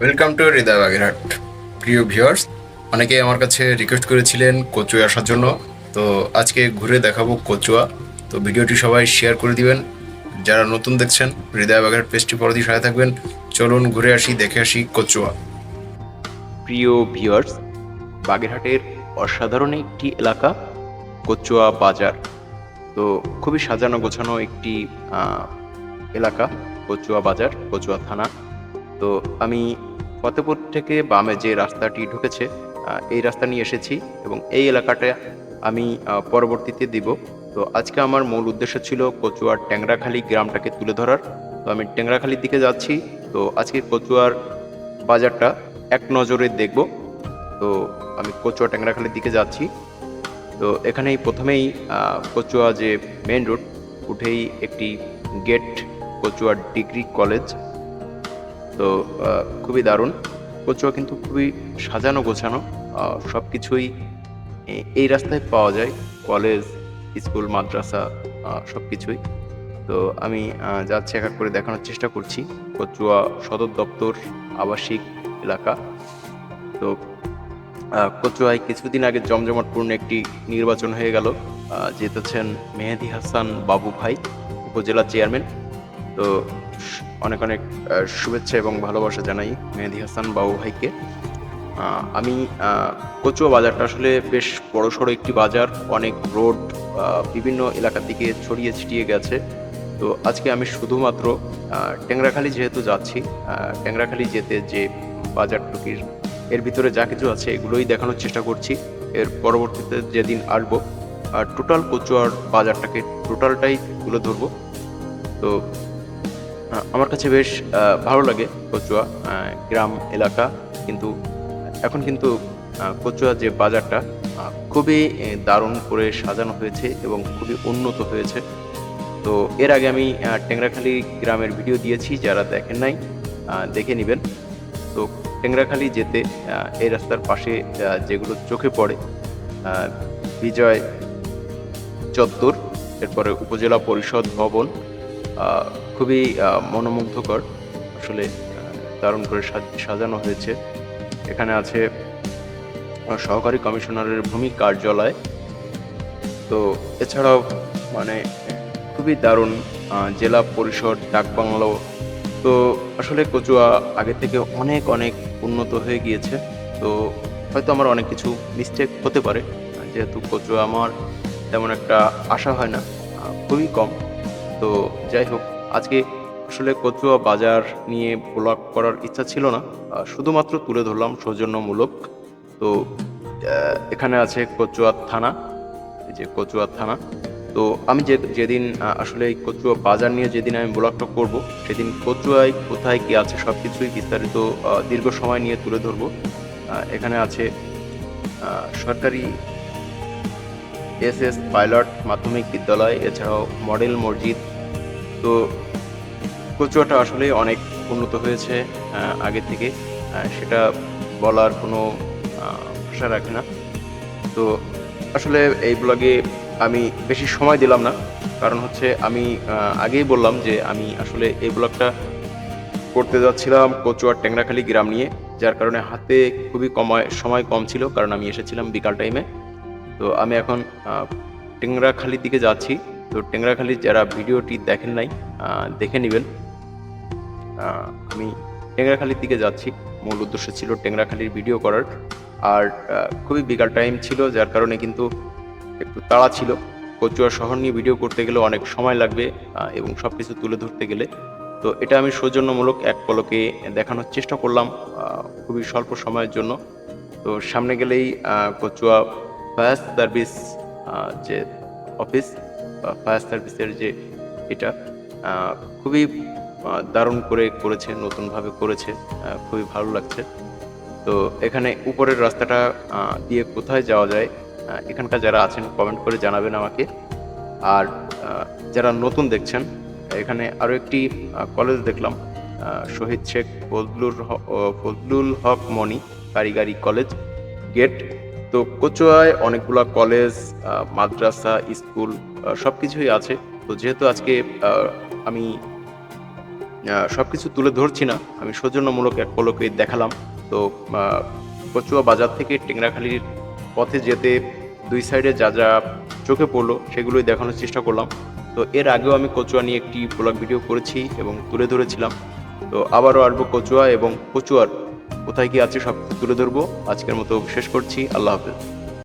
Welcome to হৃদয় বাগেরহাট। প্রিয় viewers অনেকে আমার কাছে রিকোয়েস্ট করেছিলেন কচুয়া আসার জন্য। তো আজকে ঘুরে দেখাবো কচুয়া। তো ভিডিওটি সবাই শেয়ার করে দিবেন। যারা নতুন দেখছেন, হৃদয় বাগেরহাট পেজটি পরদি সহায় থাকবেন। চলুন ঘুরে আসি, দেখে আসি কচুয়া। প্রিয় ভিউয়ার্স বাগেরহাটের অসাধারণ একটি এলাকা, কচুয়া বাজার। তো খুবই সাজানো গোছানো একটি এলাকা, কচুয়া বাজার, কচুয়া থানা। তো আমি ফতেপুর থেকে বামে যে রাস্তাটি ঢুকেছে এই রাস্তা নিয়ে এসেছি এবং এই এলাকাটা আমি পরবর্তীতে দিব। তো আজকে আমার মূল উদ্দেশ্য ছিল কচুয়ার ট্যাংরাখালি গ্রামটাকে তুলে ধরার। তো আমি ট্যাংরাখালির দিকে যাচ্ছি। তো আজকে কচুয়ার বাজারটা এক নজরে দেখব। তো আমি কচুয়া ট্যাংরাখালির দিকে যাচ্ছি। তো এখানেই প্রথমেই কচুয়া যে মেন রোড, উঠেই একটি গেট কচুয়া ডিগ্রি কলেজ। তো খুবই দারুণ। কচুয়া কিন্তু খুবই সাজানো গোছানো। সব কিছুই এই রাস্তায় পাওয়া যায়। কলেজ, স্কুল, মাদ্রাসা সব কিছুই তো আমি যাচ্ছি, এক করে দেখানোর চেষ্টা করছি। কচুয়া সদর দপ্তর, আবাসিক এলাকা। তো কচুয়ায় কিছুদিন আগে জমজমাটপূর্ণ একটি নির্বাচন হয়ে গেল। জিতেছেন মেহেদি হাসান বাবু ভাই, উপজেলা চেয়ারম্যান। তো অনেক অনেক শুভেচ্ছা এবং ভালোবাসা জানাই মেহেদি হাসান বাবু ভাইকে। আমি কচুয়া বাজারটা আসলে বেশ বড়সড় একটি বাজার অনেক রোড বিভিন্ন এলাকা থেকে ছড়িয়ে ছিটিয়ে গেছে। তো আজকে আমি শুধুমাত্র আহ, টেংরাখালি যেহেতু যাচ্ছি আহ, টেংরাখালি যেতে যে বাজারটুকির এর ভিতরে যা কিছু আছে এগুলোই দেখানোর চেষ্টা করছি। এর পরবর্তীতে যেদিন আসব টোটাল কচুয়ার বাজারটাকে টোটালটাই তুলে ধরবো। তো আমার কাছে বেশ ভালো লাগে কচুয়া গ্রাম, এলাকা, কিন্তু এখন কিন্তু কচুয়া যে বাজারটা খুবই দারুণ করে সাজানো হয়েছে এবং খুবই উন্নত হয়েছে। তো এর আগে আমি টেংরাখালী গ্রামের ভিডিও দিয়েছি, যারা দেখেন নাই দেখে নেবেন। তো টেংরাখালী যেতে এই রাস্তার পাশে যেগুলো চোখে পড়ে বিজয় চত্বর, এরপরে উপজেলা পরিষদ ভবন খুবই মনোমুগ্ধকর। আসলে দারুণ করে সাজ- সাজানো হয়েছে। এখানে আছে সহকারী কমিশনারের ভূমি কার্যালয়। তো এছাড়াও মানে খুবই দারুণ জেলা পরিষদ ডাকবাংলো তো আসলে কচুয়া আগে থেকে অনেক অনেক উন্নত হয়ে গিয়েছে। তো হয়তো আমার অনেক কিছু মিস্টেক হতে পারে। যেহেতু কচুয়া আমার তেমন একটা আশা হয় না খুবই কম। তো যাই হোক আজকে আসলে কচুয়া বাজার নিয়ে ব্লগ করার ইচ্ছা ছিল না। শুধুমাত্র তুলে ধরলাম সৌজন্যমূলক। তো এখানে আছে কচুয়া থানা, এই যে কচুয়া থানা। তো, আমি যে, যেদিন আসলে এই কচুয়া বাজার নিয়ে যেদিন আমি ব্লগটা করব, সেদিন কচুয়ায় কোথায় কি আছে সব কিছুই বিস্তারিত দীর্ঘ সময় নিয়ে তুলে ধরবো। এখানে আছে সরকারি এস এস পাইলট মাধ্যমিক বিদ্যালয়, এছাড়াও মডেল মসজিদ তো কচুয়াটা আসলে অনেক উন্নত হয়েছে আগে থেকে। সেটা বলার কোনো ভাষা রাখে না। তো আসলে এই ব্লগে আমি বেশি সময় দিলাম না। কারণ হচ্ছে আমি আগেই বললাম যে আমি আসলে এই ব্লগটা করতে যাচ্ছিলাম কচুয়ার টেংরাখালি গ্রাম নিয়ে, যার কারণে হাতে খুবই কমায় সময় কম ছিল, কারণ আমি এসেছিলাম বিকাল টাইমে তো আমি এখন টেংরাখালির দিকে যাচ্ছি। তো টেংরাখালির যারা ভিডিওটি দেখেন নাই দেখে নেবেন। আমি টেংরাখালির দিকে যাচ্ছি। মূল উদ্দেশ্য ছিল টেংরাখালির ভিডিও করার। আর খুবই বিকাল টাইম ছিল, যার কারণে কিন্তু একটু তাড়া ছিল। কচুয়া শহর নিয়ে ভিডিও করতে গেলে অনেক সময় লাগবে এবং সব কিছু তুলে ধরতে গেলে। তো এটা আমি সৌজন্যমূলক এক পলকে দেখানোর চেষ্টা করলাম খুবই স্বল্প সময়ের জন্য। তো সামনে গেলেই কচুয়া ফায়ার সার্ভিস যে অফিস ফায়ার সার্ভিসের যে এটা খুবই দারুণ করে করেছে, নতুনভাবে করেছে খুবই ভালো লাগছে। তো এখানে উপরের রাস্তাটা দিয়ে কোথায় যাওয়া যায় এখানকার যারা আছেন কমেন্ট করে জানাবেন আমাকে। আর যারা নতুন দেখছেন, এখানে আরও একটি কলেজ দেখলাম শহীদ শেখ ফজলুর ফজলুল হক মনি কারিগরি কলেজ গেট তো কচুয়ায় অনেকগুলা কলেজ মাদ্রাসা স্কুল সব কিছুই আছে। তো যেহেতু আজকে আমি সব কিছু তুলে ধরছি না, আমি সৌজন্যমূলক এক পলকে দেখালাম। তো কচুয়া বাজার থেকে টেংরাখালির পথে যেতে দুই সাইডে যা যা চোখে পড়ল, সেগুলোই দেখানোর চেষ্টা করলাম। তো এর আগেও আমি কচুয়া নিয়ে একটি ব্লগ ভিডিও করেছি এবং তুলে ধরেছিলাম। তো আবারও আসব কচুয়া এবং কচুয়ার কোথায় কি আছে সব তুলে ধরবো। আজকের মতো শেষ করছি। আল্লাহ হাফেজ।